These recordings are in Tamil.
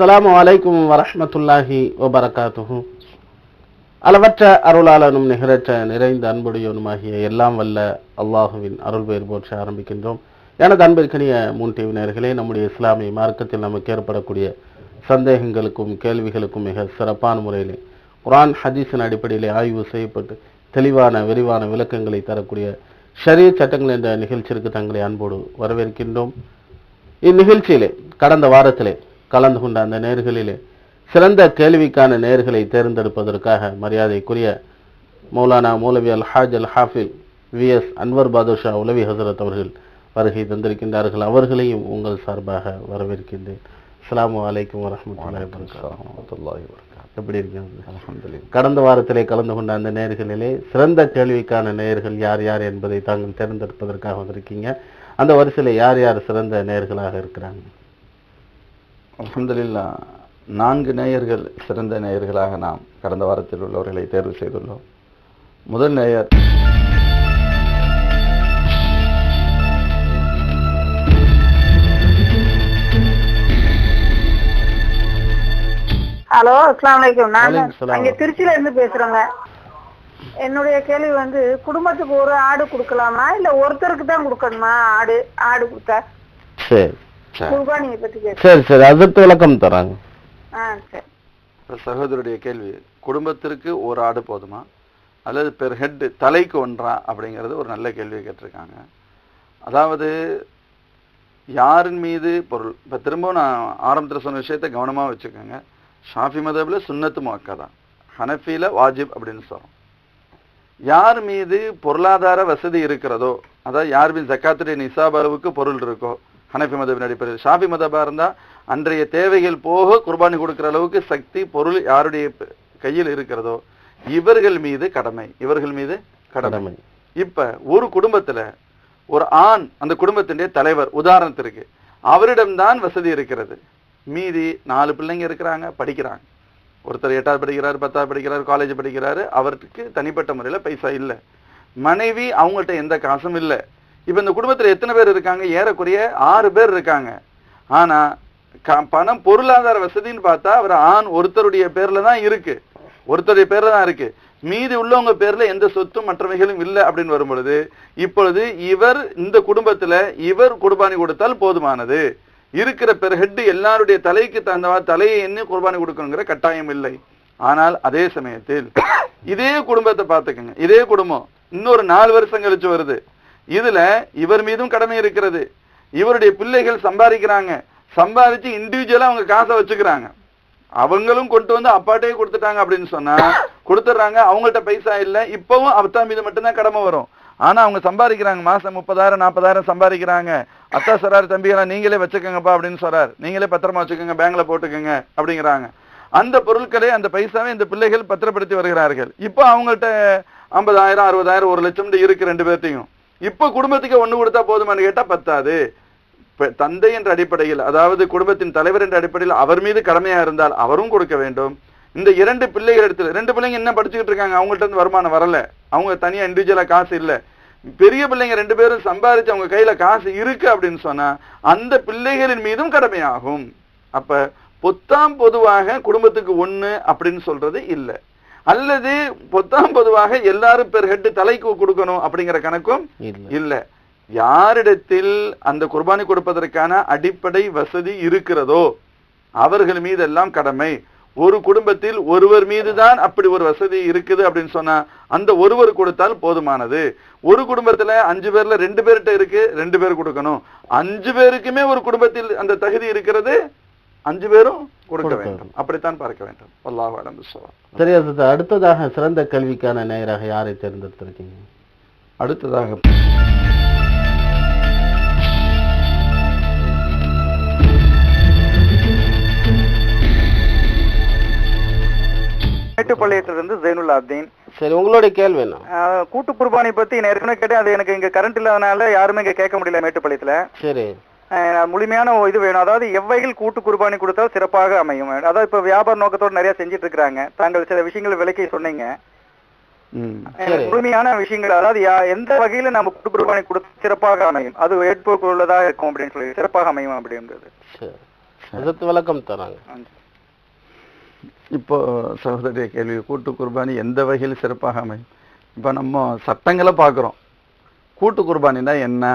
அஸ்ஸலாமு அலைக்கும் வரமத்துல்லாஹி வபரகாத்துஹு. அளவற்ற அருளாளனும் நிகரற்ற நிறைந்த அன்புடையவனுமாகிய எல்லாம் வல்ல அல்லாஹுவின் அருள் பெயர் போற்றி ஆரம்பிக்கின்றோம். எனது அன்பிற்கனிய மூன் டிவி நம்முடைய இஸ்லாமிய மார்க்கத்தில் நமக்கு ஏற்படக்கூடிய சந்தேகங்களுக்கும் கேள்விகளுக்கும் மிக சிறப்பான முறையிலே குரான் ஹதீஸின் அடிப்படையிலே ஆய்வு செய்யப்பட்டு தெளிவான விரிவான விளக்கங்களை தரக்கூடிய ஷரிய சட்டங்கள் என்ற நிகழ்ச்சிக்கு தங்களை அன்போடு வரவேற்கின்றோம். இந்நிகழ்ச்சியிலே கடந்த வாரத்திலே கலந்து கொண்ட அந்த நேர்களிலே சிறந்த கேள்விக்கான நேர்களை தேர்ந்தெடுப்பதற்காக மரியாதைக்குரிய மௌலானா மௌலவி அல் ஹாஜ் அல் ஹாஃபில் வி எஸ் அன்வர் பாதுஷா உலவி ஹசரத் அவர்கள் வருகை தந்திருக்கின்றார்கள். அவர்களையும் உங்கள் சார்பாக வரவேற்கின்றேன். அஸ்ஸலாமு அலைக்கும் வரஹ்மத்துல்லாஹி வபரகாத்துஹு. எப்படி இருக்கீங்க? கடந்த வாரத்திலே கலந்து கொண்ட அந்த நேர்களிலே சிறந்த கேள்விக்கான நேயர்கள் யார் யார் என்பதை தாங்கள் தேர்ந்தெடுப்பதற்காக வந்திருக்கீங்க. அந்த வரிசையில யார் யார் சிறந்த நேயர்களாக இருக்கிறாங்க? அல்ஹம்துலில்லாஹ் நான்கு நேயர்கள் சிறந்த நேயர்களாக நாம் கடந்த வாரத்தில் உள்ளவர்களை தேர்வு செய்துள்ளோம். முதல் நேயர் ஹலோ அஸ்லாம் வலைக்கம் நான். அங்க திருச்சியில இருந்து பேசுறேங்க. என்னுடைய கேள்வி வந்து குடும்பத்துக்கு ஒரு ஆடு கொடுக்கலாமா? இல்ல ஒருத்தருக்கு தான் கொடுக்கணுமா? ஆடு ஆடு கொடுத்தா? சரி. சரி. சரி அதற்கு விளக்கம் தராங்க. சகோதரருடைய கேள்வி குடும்பத்திற்கு ஒரு ஆடு போதுமா? அல்லது பெர் ஹெட் தலைக்கு ஒன்றா? அப்படிங்கிறது ஒரு நல்ல கேள்வி கேட்டிருக்காங்க. அதாவது யாரின் மீது பொருள் இப்போ திரும்பவும் நான் ஆரம்பத்தில் சொன்ன விஷயத்தை கவனமாக வச்சுக்கோங்க. ஷாஃபி மதபில் சுன்னத்து முக்கதா ஹனஃபியில் வாஜிப் அப்படின்னு சொல்கிறோம் யார் மீது பொருளாதார வசதி இருக்கிறதோ அதாவது யார் மீது ஜக்காத்துடைய நிசாப் அளவுக்கு பொருள் இருக்கோ ஹனஃபி மதபின் அடிப்படையில். ஷாஃபி மதபா இருந்தால் அன்றைய தேவைகள் போக குர்பானி கொடுக்கிற அளவுக்கு சக்தி பொருள் யாருடைய கையில் இருக்கிறதோ இவர்கள் மீது கடமை. இவர்கள் மீது கடமை. கடமை. இப்ப ஒரு குடும்பத்துல ஒரு ஆண் அந்த குடும்பத்தினுடைய தலைவர் உதாரணத்திற்கு அவரிடம்தான் வசதி இருக்கிறது. மீதி நாலு பிள்ளைங்க இருக்கிறாங்க படிக்கிறாங்க. ஒருத்தர் எட்டாவது படிக்கிறாரு பத்தாவது படிக்கிறாரு காலேஜ் படிக்கிறாரு அவருக்கு தனிப்பட்ட முறையில பைசா இல்ல. மனைவி அவங்கள்ட்ட எந்த காசும் இல்ல. இப்போ இந்த குடும்பத்தில் எத்தனை பேர் இருக்காங்க? ஏறக்குறைய ஆறு பேர் இருக்காங்க. ஆனா க- பணம் பொருளாதார வசதின்னு பார்த்தா அவர் ஆண் ஒருத்தருடைய பேர்ல தான் இருக்கு. ஒருத்தருடைய பேரில் தான் இருக்கு. மீதி உள்ளவங்க பேர்ல எந்த சொத்தும் மற்றவைகளும் இல்லை அப்படின்னு வரும்பொழுது இப்பொழுது இவர் இந்த குடும்பத்துல இவர் குர்பானி கொடுத்தால் போதுமானது. இருக்கிற பெர் ஹெட் எல்லாருடைய தலைக்கு தகுந்தவா தலையை எண்ணி குர்பானி கொடுக்கணுங்கிற கட்டாயம் இல்லை. ஆனால் அதே சமயத்தில் இதே குடும்பத்தை பார்த்துக்கங்க. இதே குடும்பம். இன்னொரு நாலு வருஷம் கழிச்சு வருது. இதுல இவர் மீதும் கடமை இருக்கிறது. இவருடைய பிள்ளைகள் சம்பாதிக்கிறாங்க. சம்பாதிச்சு இண்டிவிஜுவலா அவங்க காசை வச்சுக்கிறாங்க. அவங்களும் கொண்டு வந்து அப்பாட்டே கொடுத்துட்டாங்க அப்படின்னு சொன்னா கொடுத்துட்றாங்க. அவங்கள்ட்ட பைசா இல்லை. இப்பவும் அத்தா மீது மட்டும்தான் கடமை வரும். ஆனா அவங்க சம்பாதிக்கிறாங்க. மாசம் முப்பதாயிரம் நாற்பதாயிரம் சம்பாதிக்கிறாங்க. அத்தா சொல்றாரு தம்பிகளா நீங்களே வச்சுக்கோங்கப்பா அப்படின்னு சொல்றாரு நீங்களே பத்திரமா வச்சுக்கோங்க. பேங்க்ல போட்டுக்கோங்க அப்படிங்கிறாங்க. அந்த பொருட்களை அந்த பைசாவை இந்த பிள்ளைகள் பத்திரப்படுத்தி வருகிறார்கள். இப்போ அவங்கள்ட்ட ஐம்பதாயிரம் அறுபதாயிரம் ஒரு லட்சம் இருக்கு ரெண்டு பேர்த்தையும். இப்போ குடும்பத்துக்கு ஒன்று கொடுத்தா போதுமான்னு கேட்டால் பத்தாது. தந்தை என்ற அடிப்படையில் அதாவது குடும்பத்தின் தலைவர் என்ற அடிப்படையில் அவர் மீது கடமையாக இருந்தால் அவரும் கொடுக்க வேண்டும். இந்த இரண்டு பிள்ளைகள் இடத்துல ரெண்டு பிள்ளைங்க என்ன படிச்சுக்கிட்டு இருக்காங்க? அவங்கள்ட்ட இருந்து வருமானம் வரல. அவங்க தனியாக இண்டிவிஜுவலாக காசு இல்லை. பெரிய பிள்ளைங்க ரெண்டு பேரும் சம்பாதிச்சு அவங்க கையில காசு இருக்கு அப்படின்னு சொன்னா அந்த பிள்ளைகளின் மீதும் கடமையாகும். அப்ப பொத்தாம் பொதுவாக குடும்பத்துக்கு ஒண்ணு அப்படின்னு சொல்றது இல்லை. அல்லது பொத்தாம் பொதுவாக எல்லாரும் பெர் ஹெட் தலைக்கு கொடுக்கணும் அப்படிங்கிற கணக்கும் இல்ல. யாரிடத்தில் அந்த குர்பானி கொடுப்பதற்கான அடிப்படை வசதி இருக்கிறதோ அவர்கள் மீதெல்லாம் கடமை. ஒரு குடும்பத்தில் ஒருவர் மீதுதான் அப்படி ஒரு வசதி இருக்குது அப்படின்னு சொன்னா அந்த ஒருவர் கொடுத்தால் போதுமானது. ஒரு குடும்பத்துல அஞ்சு பேர்ல ரெண்டு பேர்கிட்ட இருக்கு ரெண்டு பேர் கொடுக்கணும். அஞ்சு பேருக்குமே ஒரு குடும்பத்தில் அந்த தகுதி இருக்கிறது அஞ்சு பேரும் கொடுக்க வேண்டும். அப்படித்தான் பார்க்க வேண்டும். அல்லாஹ் அலம் சரி அடுத்ததாக சிறந்த கல்விக்கான நேயராக யாரை தேர்ந்தெடுத்திருக்கீங்க? அடுத்ததாக மேட்டுப்பாளையத்திலிருந்து ஜெயினுல் ஆப்தீன் சரி உங்களுடைய கேள்வி கூட்டு குர்பானி பத்தி நான் ஏற்கனவே கேட்டேன். அது எனக்கு இங்க கரண்ட் இல்லாதனால யாருமே இங்க கேட்க முடியல மேட்டுப்பாளையத்துல. சரி. முழுமையான இது வேணும். அதாவது எவ்வைகள் கூட்டு குர்பானி கொடுத்தால் சிறப்பாக அமையும். அதாவது இப்ப வியாபார நோக்கத்தோட நிறைய செஞ்சுட்டு இருக்காங்க தாங்கள் சில விஷயங்கள் விளக்கி சொன்னீங்க. முழுமையான விஷயங்கள் அதாவது எந்த வகையில நம்ம கூட்டு குர்பானி கொடுத்து சிறப்பாக அமையும்? அது ஏற்புள்ளதாக இருக்கும் அப்படின்னு சொல்லி சிறப்பாக அமையும் அப்படின்றது. விளக்கம் தராங்க. இப்போ சகோதரிய கேள்வி கூட்டு குர்பானி எந்த வகையில் சிறப்பாக அமையும்? இப்போ நம்ம சட்டங்களை பார்க்குறோம். கூட்டு குர்பானினா என்ன?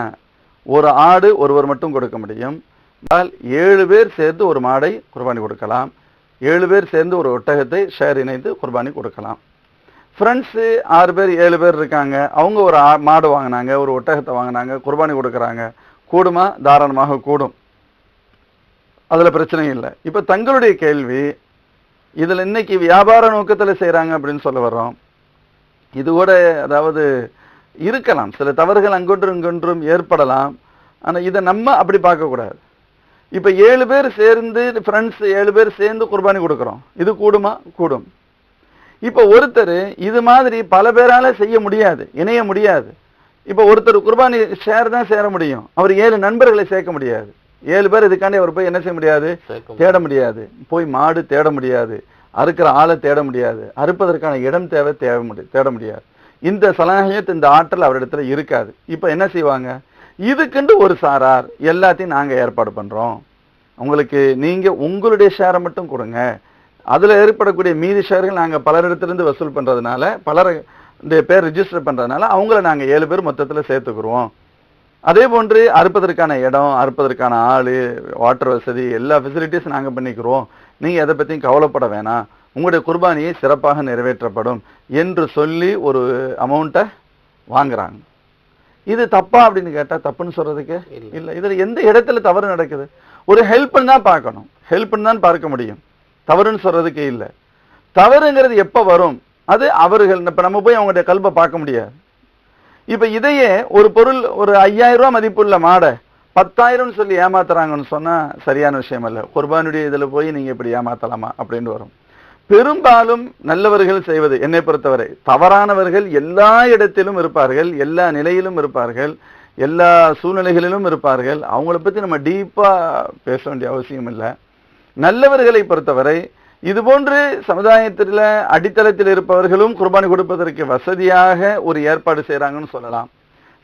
ஒரு ஆடு ஒருவர் மட்டும் கொடுக்க முடியும். ஆனால் ஏழு பேர் சேர்ந்து ஒரு மாடை குர்பானி கொடுக்கலாம். ஏழு பேர் சேர்ந்து ஒரு ஒட்டகத்தை ஷேர் இணைந்து குர்பானி கொடுக்கலாம். ஃப்ரெண்ட்ஸு ஆறு பேர் ஏழு பேர் இருக்காங்க. அவங்க ஒரு ஆ- மாடு வாங்கினாங்க ஒரு ஒட்டகத்தை வாங்கினாங்க குர்பானி கொடுக்குறாங்க. கூடுமா? தாராளமாக கூடும். அதில் பிரச்சனை இல்லை. இப்போ தங்களுடைய கேள்வி இதில் இன்னைக்கு வியாபார நோக்கத்தில் செய்கிறாங்க அப்படின்னு சொல்ல வர்றோம். இது கூட அதாவது இருக்கலாம். சில தவறுகள் அங்கொன்றும் இங்கொன்றும் ஏற்படலாம். ஆனால் இதை நம்ம அப்படி பார்க்கக்கூடாது. இப்போ ஏழு பேர் சேர்ந்து ஃப்ரெண்ட்ஸ் ஏழு பேர் சேர்ந்து குர்பானி கொடுக்குறோம். இது கூடுமா? கூடும். இப்போ ஒருத்தர் இது மாதிரி பல பேரால செய்ய முடியாது இணைய முடியாது. இப்போ ஒருத்தர் குர்பானி ஷேர் தான் சேர முடியும். அவர் ஏழு நண்பர்களை சேர்க்க முடியாது. ஏழு பேர் இதுக்காண்டி அவர் போய் என்ன செய்ய முடியாது? தேட முடியாது. போய் மாடு தேட முடியாது. அறுக்கிற ஆளை தேட முடியாது. அறுப்பதற்கான இடம் தேவை தேவை தேட முடியாது. இந்த சலாஹியத் இந்த ஆற்றல் அவரிடத்துல இருக்காது. இப்போ என்ன செய்வாங்க? இதுக்குண்டு ஒரு சாரார் எல்லாத்தையும் நாங்கள் ஏற்பாடு பண்ணுறோம் உங்களுக்கு நீங்கள் உங்களுடைய ஷேரை மட்டும் கொடுங்க. அதில் ஏற்படக்கூடிய மீதி ஷேர்கள் நாங்கள் பலரிடத்திலிருந்து வசூல் பண்ணுறதுனால பலர் இந்த பேர் ரிஜிஸ்டர் பண்ணுறதுனால அவங்கள நாங்கள் ஏழு பேர் மொத்தத்தில் சேர்த்துக்குருவோம். அதே போன்று அறுப்பதற்கான இடம் அறுப்பதற்கான ஆள் வாட்டர் வசதி எல்லா ஃபெசிலிட்டிஸும் நாங்கள் பண்ணிக்கிறோம் நீங்கள் எதை பற்றியும் கவலைப்பட வேணாம். உங்களுடைய குர்பானியை சிறப்பாக நிறைவேற்றப்படும் என்று சொல்லி ஒரு அமௌண்ட்டை வாங்குறாங்க. இது தப்பா அப்படின்னு கேட்டா தப்புன்னு சொல்றதுக்கு? இல்ல. இல்ல. இதுல எந்த இடத்துல தவறு நடக்குது? ஒரு ஹெல்ப்னு தான் பார்க்கணும். ஹெல்ப்னு தான் பார்க்க முடியும். தவறுன்னு சொல்றதுக்கு இல்ல. தவறுங்கிறது எப்ப வரும்? அது அவர்கள் இப்ப நம்ம போய் அவங்களுடைய கல்பை பார்க்க முடியாது. இப்ப இதையே ஒரு பொருள் ஒரு ஐயாயிரம் ரூபாய் மதிப்புள்ள மாடை பத்தாயிரம்னு சொல்லி ஏமாத்துறாங்கன்னு சொன்னா சரியான விஷயம் அல்ல. குர்பானுடைய இதுல போய் நீங்க இப்படி ஏமாத்தலாமா? அப்படின்னு வரும். பெரும்பாலும் நல்லவர்கள் செய்வது என்னை பொறுத்தவரை. தவறானவர்கள் எல்லா இடத்திலும் இருப்பார்கள் எல்லா நிலையிலும் இருப்பார்கள் எல்லா சூழ்நிலைகளிலும் இருப்பார்கள். அவங்கள பத்தி நம்ம டீப்பா பேச வேண்டிய அவசியம் இல்லை. நல்லவர்களை பொறுத்தவரை இது போன்று சமுதாயத்தில் அடித்தளத்தில் இருப்பவர்களும் குர்பானி கொடுப்பதற்கு வசதியாக ஒரு ஏற்பாடு செய்கிறாங்கன்னு சொல்லலாம்.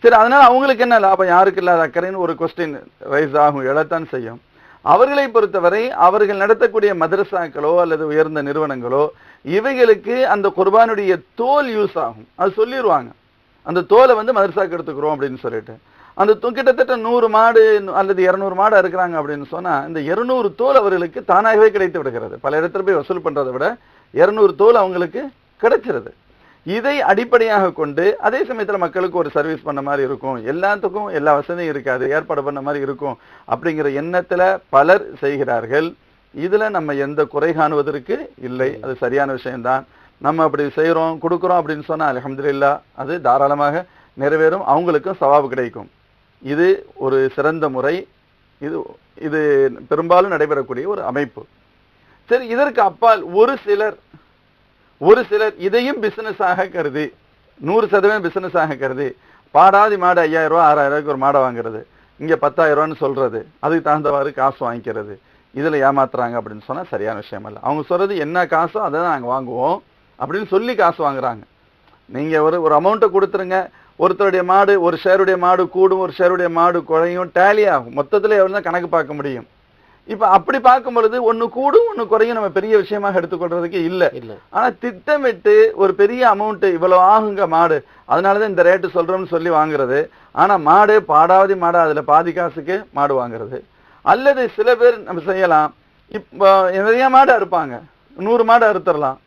சரி அதனால அவங்களுக்கு என்ன லாபம்? யாருக்கு இல்லாத அக்கறைன்னு ஒரு கொஸ்டின் ரைஸ் ஆகும் எழத்தான் செய்யும். அவர்களை பொறுத்தவரை அவர்கள் நடத்தக்கூடிய மதரசாக்களோ அல்லது உயர்ந்த நிறுவனங்களோ இவைகளுக்கு அந்த குர்பானுடைய தோல் யூஸ் ஆகும். அது சொல்லிடுவாங்க அந்த தோலை வந்து மதரசாக்கு எடுத்துக்கிறோம் அப்படின்னு சொல்லிட்டு. அந்த கிட்டத்தட்ட நூறு மாடு அல்லது இரநூறு மாடு இருக்கிறாங்க அப்படின்னு சொன்னால் இந்த இருநூறு தோல் அவர்களுக்கு தானாகவே கிடைத்து விடுகிறது. பல இடத்துல போய் வசூல் பண்ணுறதை விட இரநூறு தோல் அவங்களுக்கு கிடைச்சிருது. இதை அடிப்படையாக கொண்டு அதே சமயத்தில் மக்களுக்கு ஒரு சர்வீஸ் பண்ண மாதிரி இருக்கும். எல்லாத்துக்கும் எல்லா வசதியும் இருக்காது. ஏற்பாடு பண்ண மாதிரி இருக்கும் அப்படிங்கிற எண்ணத்துல பலர் செய்கிறார்கள். இதுல நம்ம எந்த குறை காணுவதற்கு இல்லை. அது சரியான விஷயம்தான். நம்ம அப்படி செய்கிறோம் கொடுக்குறோம் அப்படின்னு சொன்னா அலமதுல்லா அது தாராளமாக நிறைவேறும். அவங்களுக்கும் சவாபு கிடைக்கும். இது ஒரு சிறந்த முறை. இது இது பெரும்பாலும் நடைபெறக்கூடிய ஒரு அமைப்பு. சரி இதற்கு அப்பால் ஒரு சிலர் ஒரு சிலர் இதையும் பிசினஸாக கருதி நூறு சதவீதம் பிசினஸாக கருதி பாடாதி மாடு ஐயாயிரம் ரூபா ஆறாயிரம் ரூபாய்க்கு ஒரு மாடை வாங்குறது. இங்கே பத்தாயிரம் ரூபான்னு சொல்றது. அதுக்கு தகுந்தவாறு காசு வாங்கிக்கிறது. இதில் ஏமாத்துறாங்க அப்படின்னு சொன்னால் சரியான விஷயம் இல்லை. அவங்க சொல்றது என்ன காசோ அதை தான் நாங்கள் வாங்குவோம் அப்படின்னு சொல்லி காசு வாங்குறாங்க. நீங்கள் ஒரு ஒரு அமௌண்ட்டை கொடுத்துருங்க. ஒருத்தருடைய மாடு ஒரு ஷேருடைய மாடு கூடும் ஒரு ஷேருடைய மாடு குறையும் டேலி ஆகும். மொத்தத்தில் எவ்வளோ தான் கணக்கு பார்க்க முடியும். இப்ப அப்படி பார்க்கும் பொழுது ஒண்ணு கூடும் ஒண்ணு குறையும் நம்ம பெரிய விஷயமாக எடுத்துக்கொள்றதுக்கு இல்ல. இல்ல. ஆனா திட்டமிட்டு ஒரு பெரிய அமௌண்ட் இவ்வளவு ஆகுங்க மாடு. அதனாலதான் இந்த ரேட்டு சொல்றோம்னு சொல்லி வாங்குறது. ஆனா மாடு பாடாவதி மாடு அதுல பாதி காசுக்கு மாடு வாங்குறது. அல்லது சில பேர் நம்ம செய்யலாம். இப்போ நிறைய மாடு அறுப்பாங்க. நூறு மாடு அறுத்துடலாம்.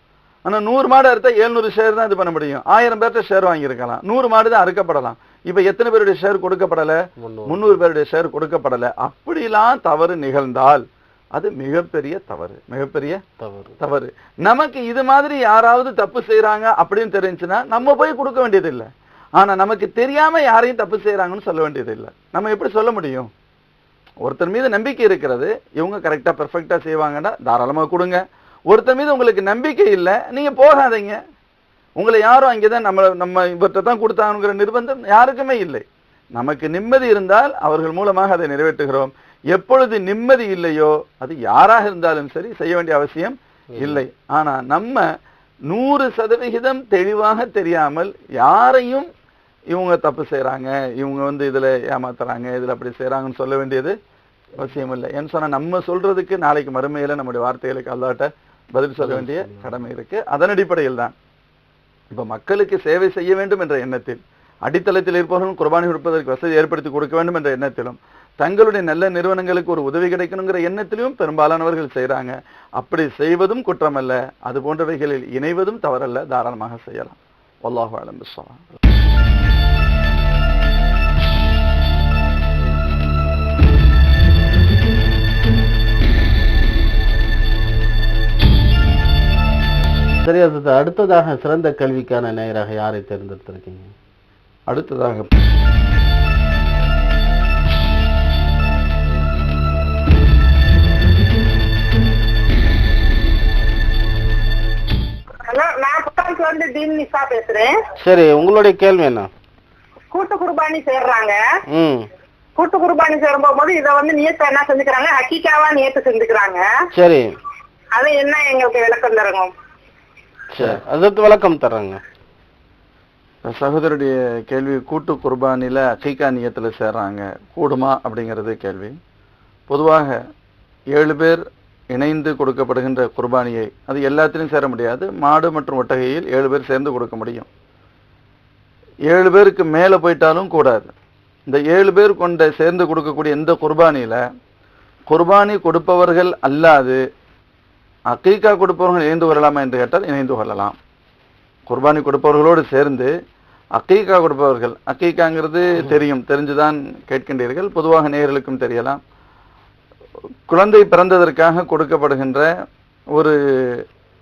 ஆனா நூறு மாடு அறுத்தா எழுநூறு ஷேர் தான் இது பண்ண முடியும். ஆயிரம் பேர்ட்ட ஷேர் வாங்கியிருக்கலாம். நூறு மாடு தான் அறுக்கப்படலாம். இப்ப எத்தனை பேருடைய ஷேர் கொடுக்கப்படல? முன்னூறு பேருடைய ஷேர் கொடுக்கப்படல. அப்படிலாம் தவறு நிகழ்ந்தால் அது மிகப்பெரிய தவறு. மிகப்பெரிய தவறு. தவறு. நமக்கு இது மாதிரி யாராவது தப்பு செய்றாங்க அப்படின்னு தெரிஞ்சுன்னா நம்ம போய் கொடுக்க வேண்டியது இல்ல ஆனா நமக்கு தெரியாம யாரையும் தப்பு செய்றாங்கன்னு சொல்ல வேண்டியது இல்ல நம்ம எப்படி சொல்ல முடியும்? ஒருத்தர் மீது நம்பிக்கை இருக்கிறது இவங்க கரெக்டா பெர்ஃபெக்டா செய்வாங்கன்னா தாராளமா கொடுங்க. ஒருத்தர் மீது உங்களுக்கு நம்பிக்கை இல்ல நீங்க போகாதீங்க. உங்களை யாரும் அங்கேதான் நம்ம நம்ம இவர்கிட்ட தான் கொடுத்தாங்கிற நிர்பந்தம் யாருக்குமே இல்லை. நமக்கு நிம்மதி இருந்தால் அவர்கள் மூலமாக அதை நிறைவேற்றுகிறோம். எப்பொழுது நிம்மதி இல்லையோ அது யாராக இருந்தாலும் சரி செய்ய வேண்டிய அவசியம் இல்லை. ஆனா நம்ம நூறு சதவிகிதம் தெளிவாக தெரியாமல் யாரையும் இவங்க தப்பு செய்யறாங்க இவங்க வந்து இதுல ஏமாத்துறாங்க இதுல அப்படி செய்றாங்கன்னு சொல்ல வேண்டியது அவசியம் இல்லை. ஏன்னு சொன்னா நம்ம சொல்றதுக்கு நாளைக்கு மறுமையில நம்முடைய வார்த்தைகளுக்கு அல்லாட்ட பதில் சொல்ல வேண்டிய கடமை இருக்கு. அதன் அடிப்படையில் தான் இப்போ மக்களுக்கு சேவை செய்ய வேண்டும் என்ற எண்ணத்தில் அடித்தளத்தில் இருப்பவர்களும் குர்பானி கொடுப்பதற்கு வசதி ஏற்படுத்தி கொடுக்க வேண்டும் என்ற எண்ணத்திலும் தங்களுடைய நல்ல நிறுவனங்களுக்கு ஒரு உதவி கிடைக்கணுங்கிற எண்ணத்திலும் பெரும்பாலானவர்கள் செய்கிறாங்க அப்படி செய்வதும் குற்றமல்ல. அது போன்றவைகளில் இணைவதும் தவறல்ல. தாராளமாக செய்யலாம். வல்லாஹு அலம் சரி அது அடுத்ததாக சிறந்த கல்விக்கான நேயராக யாரை தேர்ந்தெடுத்திருக்கீங்க? அடுத்ததாக சரி உங்களுடைய கேள்வி என்ன? கூட்டு குர்பானி சேர்றாங்க. ம். கூட்டு குர்பானி சேரும் போது இத வந்து நியத்தை என்ன செஞ்சுக்கிறாங்க? ஹக்கீக்காவா நியத்து செஞ்சுக்கிறாங்க. சரி. அது என்ன எங்களுக்கு விளக்கம் தருங்க சரி அதற்கு விளக்கம் தர்றாங்க. சகோதரருடைய கேள்வி கூட்டு குர்பானில அகைக்கா நியத்தில் சேர்றாங்க. கூடுமா அப்படிங்கிறது கேள்வி. பொதுவாக ஏழு பேர் இணைந்து கொடுக்கப்படுகின்ற குர்பானியை அது எல்லாத்திலையும் சேர முடியாது. மாடு மற்றும் ஒட்டகையில் ஏழு பேர் சேர்ந்து கொடுக்க முடியும். ஏழு பேருக்கு மேலே போயிட்டாலும் கூடாது. இந்த ஏழு பேர் கொண்ட சேர்ந்து கொடுக்கக்கூடிய இந்த குர்பானியில் குர்பானி கொடுப்பவர்கள் அல்லாது அக்கீக்கா கொடுப்பவர்கள் இணைந்து கொள்ளலாமா என்று கேட்டால் இணைந்து கொள்ளலாம் குர்பானி கொடுப்பவர்களோடு சேர்ந்து அக்கீக்கா கொடுப்பவர்கள் அக்கீக்காங்கிறது தெரியும் தெரிஞ்சுதான் கேட்கின்றீர்கள் பொதுவாக நேர்களுக்கும் தெரியலாம். குழந்தை பிறந்ததற்காக கொடுக்கப்படுகின்ற ஒரு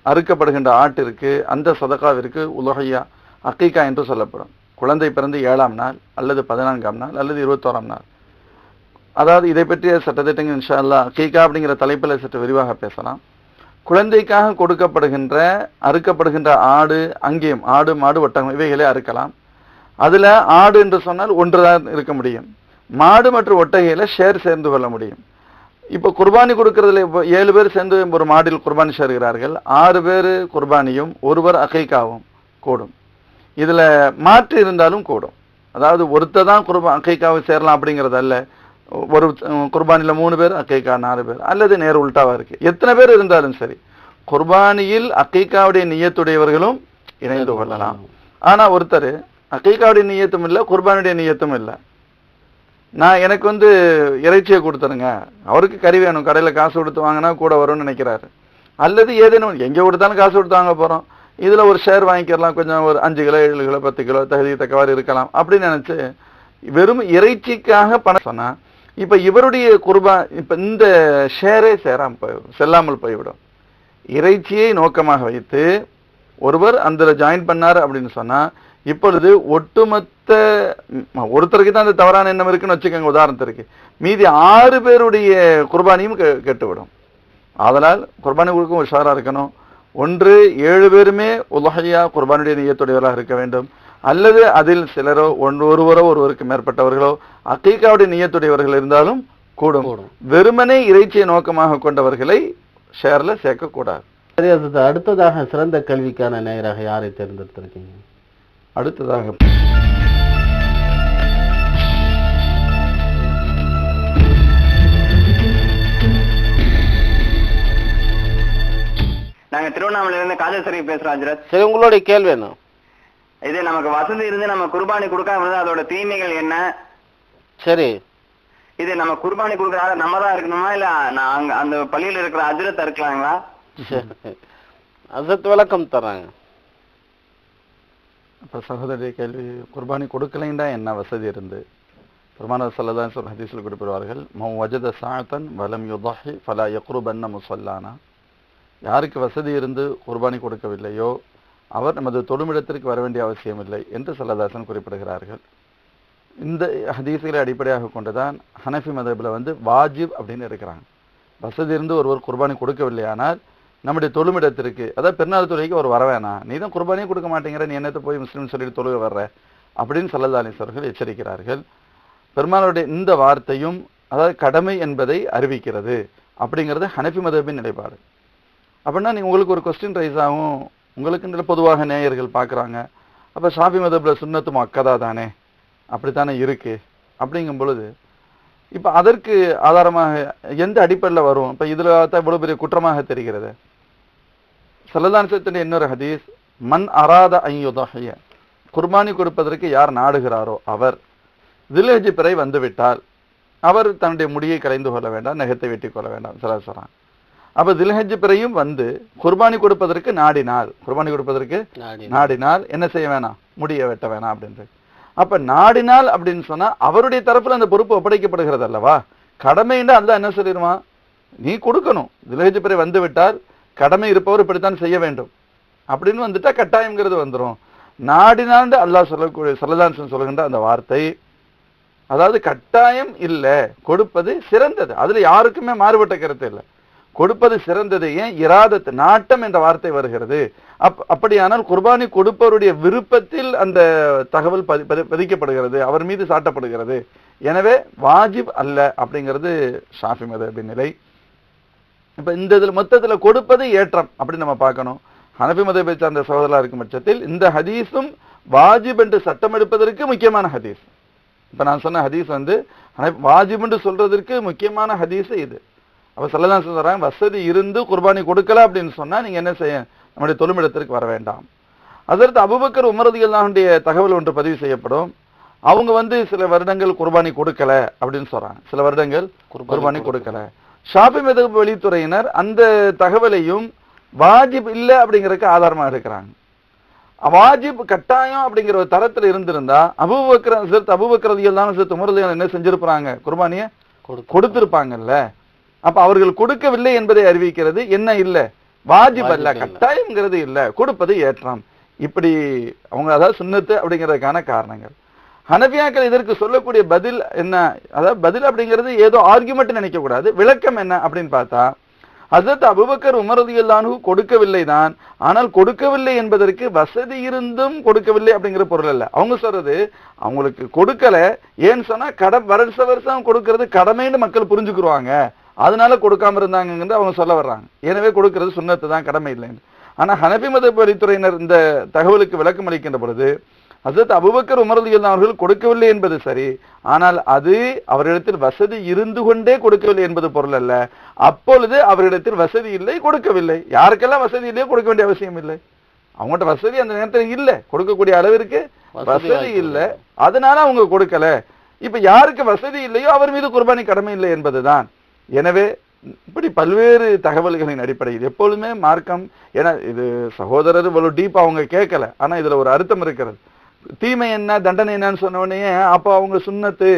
அறுக்கப்படுகின்ற ஆட்டிற்கு அந்த சதகாவிற்கு உலகையா அக்கீக்கா என்று சொல்லப்படும். குழந்தை பிறந்து ஏழாம் நாள் அல்லது பதினான்காம் நாள் அல்லது இருபத்தோராம் நாள். அதாவது இதை பற்றிய சட்டத்திட்டங்கள் இன்ஷா அல்லாஹ் அக்கீக்கா அப்படிங்கிற தலைப்பில் சற்று விரிவாக பேசலாம். குழந்தைக்காக கொடுக்கப்படுகின்ற அறுக்கப்படுகின்ற ஆடு அங்கேயும் ஆடு மாடு ஒட்டகம் இவைகளை அறுக்கலாம். அதில் ஆடு என்று சொன்னால் ஒன்றுதான் இருக்க முடியும். மாடு மற்றும் ஒட்டகையில் ஷேர் சேர்ந்து கொள்ள முடியும். இப்போ குர்பானி கொடுக்கறதுல இப்போ ஏழு பேர் சேர்ந்து ஒரு மாடில் குர்பானி சேர்கிறார்கள். ஆறு பேர் குர்பானியும் ஒருவர் அகைக்காவும் கூடும். இதில் மாற்று இருந்தாலும் கூடும். அதாவது ஒருத்தர் தான் குர்பா அக்கைக்காவை சேரலாம் அப்படிங்கிறது அல்ல ஒரு குர்பானியில் குர்பானில மூணு பேர் அக்கைக்கா நாலு பேர். அல்லது நேர் உள்டாவாக இருக்கு. எத்தனை பேர் இருந்தாலும் சரி குர்பானியில் அக்கைக்காவுடைய நியத்துடையவர்களும் இணைந்து கொள்ளலாம். ஆனால் ஒருத்தர் அக்கைக்காவுடைய நியத்தும் இல்லை குர்பானுடைய நியத்தும் இல்லை. நான் எனக்கு வந்து இறைச்சியை கொடுத்துருங்க. அவருக்கு கறி வேணும். கடையில் காசு கொடுத்து வாங்கினா கூட வரும்னு நினைக்கிறாரு. அல்லது ஏதேனும் எங்கே கொடுத்தாலும் காசு கொடுத்து வாங்க போகிறோம் இதில் ஒரு ஷேர் வாங்கிக்கிறலாம் கொஞ்சம் ஒரு அஞ்சு கிலோ ஏழு கிலோ பத்து கிலோ தகுதி தக்கவாறு இருக்கலாம். அப்படின்னு நினச்சி வெறும் இறைச்சிக்காக பணம் சொன்னால் இப்போ இவருடைய குர்பா இப்போ இந்த ஷேரே சேராம போய் செல்லாமல் போய்விடும். இறைச்சியை நோக்கமாக வைத்து ஒருவர் அந்த ஜாயின் பண்ணார் அப்படின்னு சொன்னால் இப்பொழுது ஒட்டுமொத்த ஒருத்தருக்கு தான் அந்த தவறான எண்ணம் இருக்குன்னு வச்சுக்கோங்க உதாரணத்திற்கு. மீதி ஆறு பேருடைய குர்பானியும் கெ- கெட்டுவிடும். ஆதலால் குர்பானி கொடுக்கும் உஷாராக இருக்கணும். ஒன்று ஏழு பேருமே உலகையா குர்பானுடைய நியத்துடையவர்களாக இருக்க வேண்டும். அல்லது அதில் சிலரோ ஒன்று ஒருவரோ ஒருவருக்கு மேற்பட்டவர்களோ அக்கீக்காவுடைய நியத்துடையவர்கள் இருந்தாலும் கூடும். கூடும். வெறுமனே இறைச்சியை நோக்கமாக கொண்டவர்களை ஷேர்ல சேர்க்கக்கூடாது. சரி அடுத்ததாக சிறந்த கல்விக்கான நேயராக யாரை தேர்ந்தெடுத்திருக்கீங்க? அடுத்ததாக நாங்க திருவண்ணாமலையில இருந்து காதல் சரி பேசுறோம் சரி உங்களுடைய கேள்வி என்ன? இது நமக்கு வசதி இருந்து நம்ம குர்பானி கொடுக்காம இருந்தா அதோட தீமைகள் என்ன? சரி. இது நம்ம குர்பானி கொடுக்கறாத நம்ம தான் இருக்கணுமா? இல்ல நான் அங்க அந்த பள்ளியில இருக்கிற அஜரத் இருக்கலாங்களா அதற்கு விளக்கம் தர்றாங்க. அப்ப சகோதரி கேள்வி குர்பானி கொடுக்கலைண்டா என்ன வசதி இருந்து? பெருமான சொல்லதான் சொல்ல ஹதீஸில் குறிப்பிடுவார்கள் மௌ வஜத சாத்தன் வலம் யுதஹி ஃபலா யக்ருபன்ன முசல்லானா யாருக்கு வசதி இருந்து குர்பானி கொடுக்கவில்லையோ அவர் நமது தொழுமிடத்திற்கு வர வேண்டிய அவசியம் இல்லை என்று சல்லதாசன் குறிப்பிடுகிறார்கள். இந்த ஹதீஸுகளை அடிப்படையாக கொண்டுதான் ஹனஃபி மதபில் வந்து வாஜிப் அப்படின்னு இருக்கிறாங்க. வசதி இருந்து ஒருவர் குர்பானி கொடுக்கவில்லையானால் நம்முடைய தொழுமிடத்திற்கு அதாவது பெருநாள் தொழுகைக்கு ஒரு வர வேணாம். நீ தான் குர்பானியே கொடுக்க மாட்டேங்கிற நீ என்னத்தை போய் முஸ்லீம் சொல்லிட்டு தொழுக வர்ற? அப்படின்னு சல்லதாலிசர்கள் எச்சரிக்கிறார்கள். பெருமாளுடைய இந்த வார்த்தையும் அதாவது கடமை என்பதை அறிவிக்கிறது அப்படிங்கிறது ஹனஃபி மதபின் நிலைப்பாடு. அப்படின்னா நீ உங்களுக்கு ஒரு கொஸ்டின் ரைஸ் ஆகும். உங்களுக்குன்ற பொதுவாக நேயர்கள் பார்க்குறாங்க. அப்போ ஷாஃபி மதபில் சுண்ணத்து மக்கதா தானே? அப்படித்தானே இருக்கு? அப்படிங்கும் பொழுது இப்போ அதற்கு ஆதாரமாக எந்த அடிப்படையில் வரும்? இப்போ இதுல தான் இவ்வளவு பெரிய குற்றமாக தெரிகிறது. சல்லதானத்தின் இன்னொரு ஹதீஸ் மன் அராத ஐயுதஹிய குர்பானி கொடுப்பதற்கு யார் நாடுகிறாரோ அவர். தில்ஹஜ் பிறை வந்துவிட்டால் அவர் தன்னுடைய முடியை கலைந்து கொள்ள வேண்டாம் நெகத்தை வெட்டி கொள்ள வேண்டாம். சில அப்ப தில்ஹஜ் பிறையும் வந்து குர்பானி கொடுப்பதற்கு நாடினால் குர்பானி கொடுப்பதற்கு நாடி நாடினால் என்ன செய்ய வேணாம்? முடிய வெட்ட வேணாம் அப்படின்றது அப்ப நாடினால் அப்படின்னு சொன்னா அவருடைய தரப்புல அந்த பொறுப்பு ஒப்படைக்கப்படுகிறது அல்லவா? கடமைன்னு அல்ல என்ன சொல்லிடுவான்? நீ கொடுக்கணும். திலகஜ் பிறை வந்து விட்டால் கடமை இருப்பவர் இப்படித்தான் செய்ய வேண்டும். அப்படின்னு வந்துட்டா கட்டாயம்ங்கிறது வந்துரும். நாடினாண்டு அல்லாஹ் சொல்லக்கூடிய சொல்லதான் சொல்லுகின்ற அந்த வார்த்தை அதாவது கட்டாயம் இல்ல கொடுப்பது சிறந்தது. அதுல யாருக்குமே மாறுபட்ட கருத்து இல்லை. கொடுப்பது சிறந்தது. ஏன்? இராதத் நாட்டம் என்ற வார்த்தை வருகிறது. அப் அப்படியானால் குர்பானி கொடுப்பவருடைய விருப்பத்தில் அந்த தகவல் பதி- பதி- பதிக்கப்படுகிறது. அவர் மீது சாட்டப்படுகிறது. எனவே வாஜிப் அல்ல அப்படிங்கிறது ஷாஃபி மதபின் நிலை. இப்போ இந்த இதில் மொத்தத்தில் கொடுப்பது ஏற்றம் அப்படின்னு நம்ம பார்க்கணும். ஹனபி மதபை சார்ந்த சகோதரா இருக்கும் பட்சத்தில் இந்த ஹதீஸும் வாஜிப் என்று சட்டம் எடுப்பதற்கு முக்கியமான ஹதீஸ். இப்போ நான் சொன்ன ஹதீஸ் வந்து வாஜிப் என்று சொல்றதற்கு முக்கியமான ஹதீஸ் இது. அப்ப சொல்லலாம் சொல்றாங்க வசதி இருந்து குர்பானி கொடுக்கல அப்படின்னு சொன்னா நீங்க என்ன செய்ய நம்முடைய தொழுமிடத்திற்கு வர வேண்டாம். அதற்கு அபுபக்கர் உமரதியல்லாவுடைய தகவல் ஒன்று பதிவு செய்யப்படும். அவங்க வந்து சில வருடங்கள் குர்பானி கொடுக்கல அப்படின்னு சொல்றாங்க. சில வருடங்கள் குர்பானி கொடுக்கல. ஷாபி மெதகு வழித்துறையினர் அந்த தகவலையும் வாஜிப் இல்ல அப்படிங்கறதுக்கு ஆதாரமா எடுக்கிறாங்க. வாஜிப் கட்டாயம் அப்படிங்கிற ஒரு தரத்துல இருந்திருந்தா அபுபக்கர் சிறுத்து அபுபக்கர் ரலியல்லாஹு சிறுத்து உமரதியல் என்ன செஞ்சிருப்பாங்க? குர்பானிய கொடுத்து கொடுத்திருப்பாங்கல்ல? அப்ப அவர்கள் கொடுக்கவில்லை என்பதை அறிவிக்கிறது. என்ன இல்ல? வாஜிப் அல்ல. கட்டாயம்ங்கிறது இல்ல. கொடுப்பது ஏற்றம். இப்படி அவங்க அதாவது சுன்னத்து அப்படிங்கிறதுக்கான காரணங்கள். ஹனபியாக்கள் இதற்கு சொல்லக்கூடிய பதில் என்ன? அதாவது பதில் அப்படிங்கிறது ஏதோ ஆர்குமெண்ட் நினைக்க கூடாது விளக்கம் என்ன அப்படின்னு பார்த்தா ஹசரத் அபுபக்கர் உமரதியல்லானு கொடுக்கவில்லை தான். ஆனால் கொடுக்கவில்லை என்பதற்கு வசதி இருந்தும் கொடுக்கவில்லை அப்படிங்கிற பொருள் அல்ல. அவங்க சொல்றது அவங்களுக்கு கொடுக்கல. ஏன்னு சொன்னா கட வருஷ வருஷம் கொடுக்கறது கடமைன்னு மக்கள் புரிஞ்சுக்குருவாங்க. அதனால கொடுக்காம இருந்தாங்கன்னு அவங்க சொல்ல வர்றாங்க. எனவே கொடுக்கிறது சுண்ணத்து தான் கடமை இல்லைன்னு ஆனா ஹனபி மத வழித்துறையினர் இந்த தகவலுக்கு விளக்கம் அளிக்கின்ற பொழுது ஹசரத் அபுபக்கர் உமரதியல் அவர்கள் கொடுக்கவில்லை என்பது சரி. ஆனால் அது அவரிடத்தில் வசதி இருந்து கொண்டே கொடுக்கவில்லை என்பது பொருள் அல்ல. அப்பொழுது அவரிடத்தில் வசதி இல்லை கொடுக்கவில்லை. யாருக்கெல்லாம் வசதி இல்லையோ கொடுக்க வேண்டிய அவசியம் இல்லை. அவங்ககிட்ட வசதி அந்த நேரத்தில் இல்ல. கொடுக்கக்கூடிய அளவிற்கு வசதி இல்ல. அதனால அவங்க கொடுக்கல. இப்ப யாருக்கு வசதி இல்லையோ அவர் மீது குர்பானி கடமை இல்லை என்பதுதான். எனவே இப்படி பல்வேறு தகவல்களின் அடிப்படையில் எப்பொழுதுமே மார்க்கம் ஏன்னா இது சகோதரர் இவ்வளோ டீப் அவங்க கேட்கல. ஆனால் இதில் ஒரு அர்த்தம் இருக்கிறது. தீமை என்ன தண்டனை என்னன்னு சொன்னோடனே அப்போ அவங்க சுண்ணத்து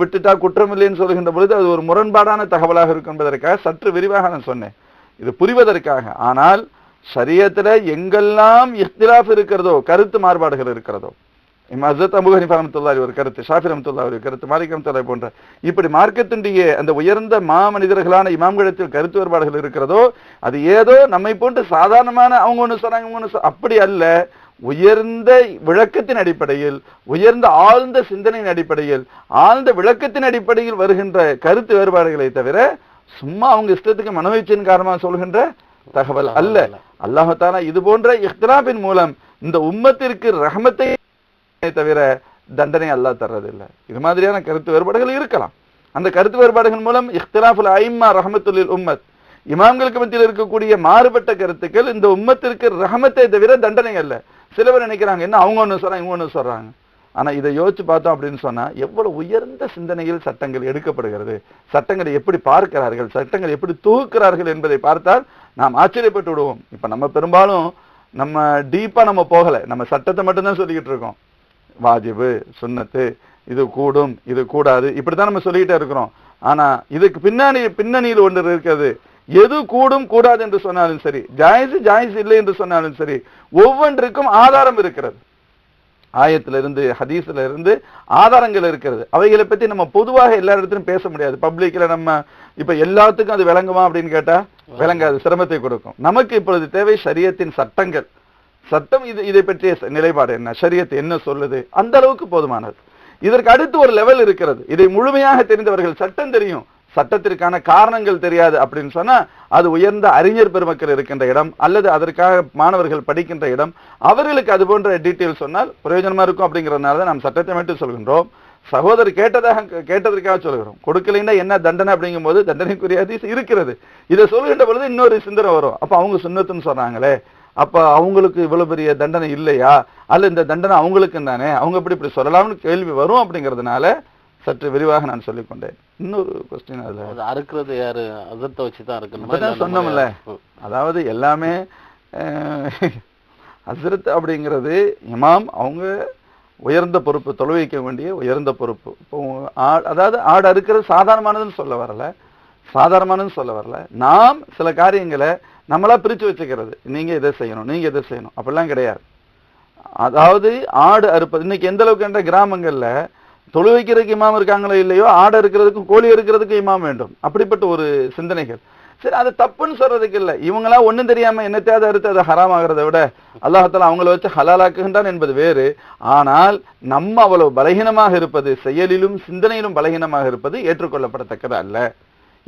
விட்டுட்டா குற்றம் இல்லைன்னு சொல்லுகின்ற பொழுது அது ஒரு முரண்பாடான தகவலாக இருக்கும் என்பதற்காக சற்று விரிவாக நான் சொன்னேன். இது புரிவதற்காக. ஆனால் சரியத்தில் எங்கெல்லாம் இஃப்திலாஃப் இருக்கிறதோ கருத்து மாறுபாடுகள் இருக்கிறதோ ஹனீஃபா ரஹ்மத்துல்லாஹி ஒரு கருத்து ஷாஃபி ரஹ்மத்துல்லாஹி ஒரு கருத்து மாலிக் ரஹ்மத்துல்லாஹி போன்ற. இப்படி மார்க்கத்தினுடைய அந்த உயர்ந்த மாமனிதர்களான இமாம்களிடத்தில் கருத்து வேறுபாடுகள் இருக்கிறதோ அது ஏதோ நம்மை போன்று சாதாரணமான அவங்க ஒண்ணு சொல்றாங்க இவங்க ஒண்ணு சொ- அப்படி அல்ல. உயர்ந்த விளக்கத்தின் அடிப்படையில் உயர்ந்த ஆழ்ந்த சிந்தனையின் அடிப்படையில் ஆழ்ந்த விளக்கத்தின் அடிப்படையில் வருகின்ற கருத்து வேறுபாடுகளை தவிர சும்மா அவங்க இஷ்டத்துக்கு மனோயிச்சின் காரணமாக சொல்கின்ற தகவல் அல்ல. அல்லாஹாலா இது போன்ற இஹ்திலாபின் மூலம் இந்த உம்மத்திற்கு ரஹமத்தை தவிர தண்டனை அல்லா தர்றதில்லை. இது மாதிரியான கருத்து வேறுபாடுகள் இருக்கலாம். அந்த கருத்து வேறுபாடுகள் மூலம் இஃப்திலாஃபுல் ஐம்மா ரஹமத்துல்லில் உம்மத் இமாம்களுக்கு மத்தியில் இருக்கக்கூடிய மாறுபட்ட கருத்துக்கள் இந்த உம்மத்திற்கு ரஹமத்தை தவிர தண்டனை அல்ல. சிலவர் நினைக்கிறாங்க என்ன அவங்க ஒன்று சொல்கிறாங்க இவங்க ஒன்று சொல்கிறாங்க ஆனால் இதை யோசிச்சு பார்த்தோம் அப்படின்னு சொன்னால் எவ்வளோ உயர்ந்த சிந்தனையில் சட்டங்கள் எடுக்கப்படுகிறது சட்டங்களை எப்படி பார்க்கிறார்கள் சட்டங்களை எப்படி தொகுக்கிறார்கள் என்பதை பார்த்தால் நாம் ஆச்சரியப்பட்டு விடுவோம். இப்போ நம்ம பெரும்பாலும் நம்ம டீப்பாக நம்ம போகலை. நம்ம சட்டத்தை மட்டும்தான் சொல்லிக்கிட்டு இருக்கோம். வாஜிபு சுன்னத்து இது கூடும் இது கூடாது. இப்படித்தான் நம்ம சொல்லிக்கிட்டே இருக்கிறோம். ஆனா இதுக்கு பின்னாடி பின்னணியில் ஒன்று இருக்கிறது. எது கூடும் கூடாது என்று சொன்னாலும் சரி ஜாயிஸ் ஜாயிஸ் இல்லை என்று சொன்னாலும் சரி ஒவ்வொன்றுக்கும் ஆதாரம் இருக்கிறது. ஆயத்துல இருந்து ஹதீஸ்ல இருந்து ஆதாரங்கள் இருக்கிறது. அவைகளை பத்தி நம்ம பொதுவாக எல்லா இடத்துலையும் பேச முடியாது. பப்ளிக்ல நம்ம இப்ப எல்லாத்துக்கும் அது விளங்குமா அப்படின்னு கேட்டா விளங்காது. சிரமத்தை கொடுக்கும். நமக்கு இப்பொழுது தேவை சரியத்தின் சட்டங்கள். சட்டம் இது இதை பற்றிய நிலைப்பாடு என்ன? சரியத்து என்ன சொல்லுது? அந்த அளவுக்கு போதுமானது. இதற்கு அடுத்து ஒரு லெவல் இருக்கிறது. இதை முழுமையாக தெரிந்தவர்கள் சட்டம் தெரியும். சட்டத்திற்கான காரணங்கள் தெரியாது அப்படின்னு சொன்னா அது உயர்ந்த அறிஞர் பெருமக்கள் இருக்கின்ற இடம் அல்லது அதற்காக மாணவர்கள் படிக்கின்ற இடம். அவர்களுக்கு அது போன்ற டீட்டெயில் சொன்னால் பிரயோஜனமா இருக்கும் அப்படிங்கிறதுனால தான் நாம் சட்டத்தை மட்டும் சொல்கின்றோம். சகோதரர் கேட்டதாக கேட்டதற்காக சொல்கிறோம். கொடுக்கலைன்னா என்ன தண்டனை அப்படிங்கும்போது தண்டனைக்குரிய இருக்கிறது. இதை சொல்கின்ற பொழுது இன்னொரு சிந்தனை வரும். அப்ப அவங்க சுண்ணத்துன்னு சொன்னாங்களே. அப்ப அவங்களுக்கு இவ்வளவு பெரிய தண்டனை இல்லையா? அல்ல இந்த தண்டனை அவங்களுக்கு தானே? அவங்க எப்படி இப்படி சொல்லலாம்னு கேள்வி வரும் அப்படிங்கிறதுனால சற்று விரிவாக நான் சொல்லிக் கொண்டேன் இன்னொரு கொஸ்டின் அதுல. அது அறுக்கிறது யாரு? அதத்தை வச்சு தான் நம்ம- சொன்னோம்ல. அதாவது எல்லாமே ஹசரத் அப்படிங்கிறது இமாம் அவங்க உயர்ந்த பொறுப்பு தொலை வைக்க வேண்டிய உயர்ந்த பொறுப்பு. இப்போ ஆ- அதாவது ஆடு அறுக்கிறது சாதாரணமானதுன்னு சொல்ல வரல. சாதாரணமானதுன்னு சொல்ல வரல. நாம் சில காரியங்களை நம்மளா பிரிச்சு வச்சுக்கிறது. நீங்கள் இதை செய்யணும்? நீங்கள் இதை செய்யணும்? அப்படிலாம் கிடையாது. அதாவது ஆடு அறுப்பது இன்னைக்கு எந்த அளவுக்கு என்ற தொழு வைக்கிறதுக்கு இமாம் இருக்காங்களோ இல்லையோ ஆடு இருக்கிறதுக்கும் கோழி இருக்கிறதுக்கும் இமாம் வேண்டும். அப்படிப்பட்ட ஒரு சிந்தனைகள். சரி அது தப்புன்னு சொல்றதுக்கு இல்லை. இவங்களா ஒன்றும் தெரியாம என்னத்தையாவது அறுத்து அதை ஹராமாகிறத விட அல்லாஹால அவங்கள வச்சு ஹலாலாக்குகின்றான் என்பது வேறு. ஆனால் நம்ம அவ்வளவு பலகீனமாக இருப்பது செயலிலும் சிந்தனையிலும் பலகீனமாக இருப்பது ஏற்றுக்கொள்ளப்படத்தக்கது அல்ல.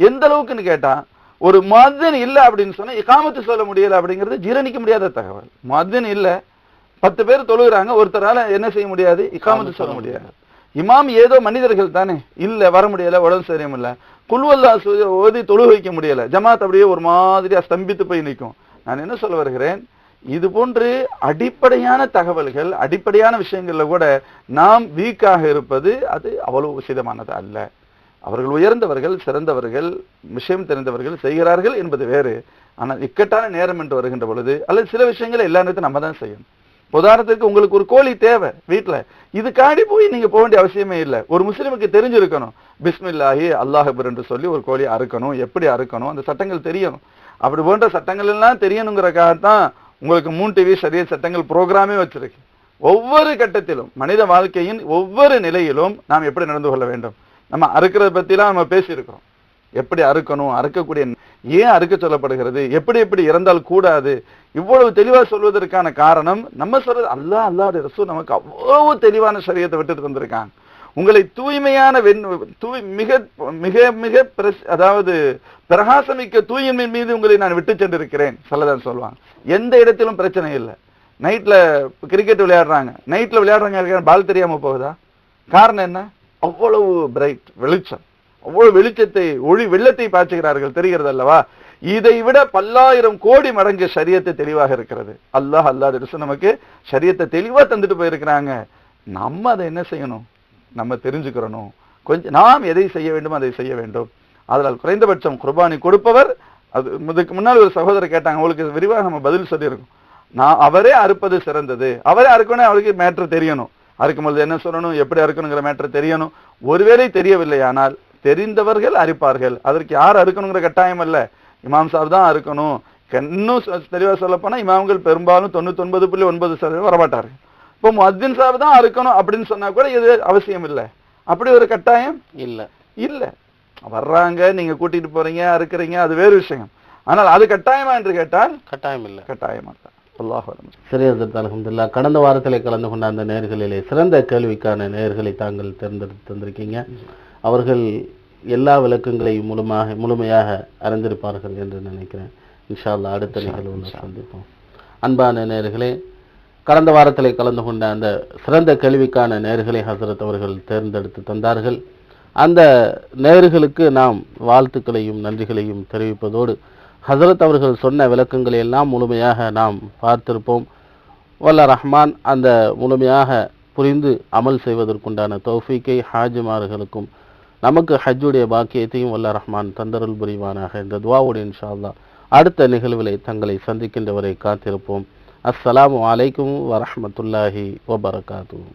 எந்த அளவுக்குன்னு கேட்டால் ஒரு மதன் இல்ல அப்படின்னு சொன்னா இகாமத்து சொல்ல முடியல அப்படிங்கிறது ஜீரணிக்க முடியாத தகவல். மதன் இல்ல. பத்து பேர் தொழுகிறாங்க ஒருத்தரால என்ன செய்ய முடியாது? இகாமத்து சொல்ல முடியாது. இமாம் ஏதோ மனிதர்கள் தானே. இல்ல வர முடியல உடம்பு சரியில்லை. குல்வல்லா சு- ஓதி தொழு வைக்க முடியல. ஜமாத் அப்படியே ஒரு மாதிரியா ஸ்தம்பித்து போய் நிற்கும் நான் என்ன சொல்ல வருகிறேன்? இது போன்று அடிப்படையான தகவல்கள் அடிப்படையான விஷயங்கள்ல கூட நாம் வீக்காக இருப்பது அது அவ்வளவு உசிதமானது அல்ல. அவர்கள் உயர்ந்தவர்கள் சிறந்தவர்கள் விஷயம் தெரிந்தவர்கள் செய்கிறார்கள் என்பது வேறு. ஆனால் இக்கட்டான நேரம் என்று வருகின்ற பொழுது அல்லது சில விஷயங்களை எல்லா நேரத்தையும் நம்ம தான் செய்யணும். உதாரணத்துக்கு உங்களுக்கு ஒரு கோழி தேவை வீட்டில். இதுக்காண்டி போய் நீங்கள் போக வேண்டிய அவசியமே இல்லை. ஒரு முஸ்லீமுக்கு தெரிஞ்சிருக்கணும். பிஸ்மில்லாஹி அல்லாஹ் என்று சொல்லி ஒரு கோழி அறுக்கணும் எப்படி அறுக்கணும் அந்த சட்டங்கள் தெரியணும். அப்படி போன்ற சட்டங்கள் எல்லாம் தெரியணுங்கிறக்காகத்தான் உங்களுக்கு மூன் டிவி சரிய சட்டங்கள் ப்ரோக்ராமே வச்சிருக்கு. ஒவ்வொரு கட்டத்திலும் மனித வாழ்க்கையின் ஒவ்வொரு நிலையிலும் நாம் எப்படி நடந்து கொள்ள வேண்டும்? நம்ம அறுக்கிறத பத்திலாம் நம்ம பேசியிருக்கிறோம். எப்படி அறுக்கணும் அறுக்கக்கூடிய ஏன் அறுக்க சொல்லப்படுகிறது எப்படி எப்படி இறந்தால் கூடாது இவ்வளவு தெளிவா சொல்வதற்கான காரணம் நம்ம சொல்றது அல்லாஹ் அல்லாஹ்வுடைய ரசூல் நமக்கு அவ்வளவு தெளிவான சரியத்தை விட்டுட்டு தந்திருக்காங்க உங்களை தூய்மையான வெண் தூய் மிக மிக மிக பிரஸ்- அதாவது பிரகாசமிக்க தூய்மை மீது உங்களை நான் விட்டு சென்றிருக்கிறேன் சொல்லதான் சொல்லுவாங்க. எந்த இடத்திலும் பிரச்சனை இல்லை. நைட்டில் கிரிக்கெட் விளையாடுறாங்க. நைட்டில் விளையாடுறாங்க பால் தெரியாமல் போகுதா? காரணம் என்ன? அவ்வளவு பிரைட் வெளிச்சம். அவ்வளவு வெளிச்சத்தை ஒளி வெள்ளத்தை பாய்ச்சுகிறார்கள். தெரிகிறது அல்லவா? இதை விட பல்லாயிரம் கோடி மடங்கு சரியத்தை தெளிவாக இருக்கிறது. அல்லாஹ் அல்லாஹ் ரசூல் நமக்கு சரியத்தை தெளிவா தந்துட்டு போயிருக்கிறாங்க. நம்ம அதை என்ன செய்யணும்? நம்ம தெரிஞ்சுக்கிறணும். கொஞ்சம் நாம் எதை செய்ய வேண்டும் அதை செய்ய வேண்டும். அதனால் குறைந்தபட்சம் குர்பானி கொடுப்பவர் அது இதுக்கு முன்னால் ஒரு சகோதரர் கேட்டாங்க அவளுக்கு விரிவாக நம்ம பதில் சொல்லியிருக்கோம். நான் அவரே அறுப்பது சிறந்தது. அவரே அறுக்கணும் அவருக்கு மேட்ரு தெரியணும் அறுக்கும் பொழுது என்ன சொல்லணும்? எப்படி அறுக்கணுங்கிற மேட்ரு தெரியணும். ஒருவேளை தெரியவில்லையானால் தெரிந்தவர்கள் அறுப்பார்கள். அதற்கு யார் அறுக்கணுங்கிற கட்டாயம் அல்ல. இமாம் சார் தான் அறுக்கணும். இன்னும் சொ- தெளிவா சொல்ல போனா இமாம்கள் பெரும்பாலும் தொண்ணூத்தி ஒன்பது புள்ளி ஒன்பது சதவீதம் வரமாட்டார்கள். இப்போ முஅத்தின் சார் தான் அறுக்கணும் அப்படின்னு சொன்னா கூட இது அவசியம் இல்லை. அப்படி ஒரு கட்டாயம்? இல்ல. இல்ல. வர்றாங்க நீங்க கூட்டிட்டு போறீங்க அறுக்குறீங்க அது வேறு விஷயம். ஆனால் அது கட்டாயமா என்று கேட்டால்? கட்டாயம் இல்ல. கட்டாயமா அல்லாஹ் அல்ஹம்துலில்லாஹ் கடந்த வாரத்திலே கலந்து கொண்ட அந்த நேர்களிலே சிறந்த கேள்விக்கான நேர்களை தாங்கள் தேர்ந்தெடுத்து தந்திருக்கீங்க. அவர்கள் எல்லா விளக்கங்களையும் முழுமையாக முழுமையாக அறிந்திருப்பார்கள் என்று நினைக்கிறேன். இன்ஷா அல்லாஹ் அடுத்த நிகழ்வுல சந்திப்போம். அன்பான நேர்களே கடந்த வாரத்திலே கலந்து கொண்ட அந்த சிறந்த கேள்விக்கான நேர்களை ஹசரத் அவர்கள் தேர்ந்தெடுத்து தந்தார்கள். அந்த நேர்களுக்கு நாம் வாழ்த்துக்களையும் நன்றிகளையும் தெரிவிப்பதோடு ஹசரத் அவர்கள் சொன்ன விளக்கங்களை எல்லாம் முழுமையாக நாம் பார்த்திருப்போம். வல்ல ரஹ்மான் அந்த முழுமையாக புரிந்து அமல் செய்வதற்குண்டான தௌஃபீக்கை ஹாஜிமார்களுக்கும் நமக்கு ஹஜ்ஜுடைய பாக்கியத்தையும் வல்ல ரஹ்மான் தந்தருள் புரிவானாக இந்த துவாவுடைய இன்ஷால்லா அடுத்த நிகழ்வுகளை தங்களை சந்திக்கின்றவரை காத்திருப்போம். அஸ்ஸலாமு அலைக்கும் வரஹ்மத்துல்லாஹி வபரகாத்து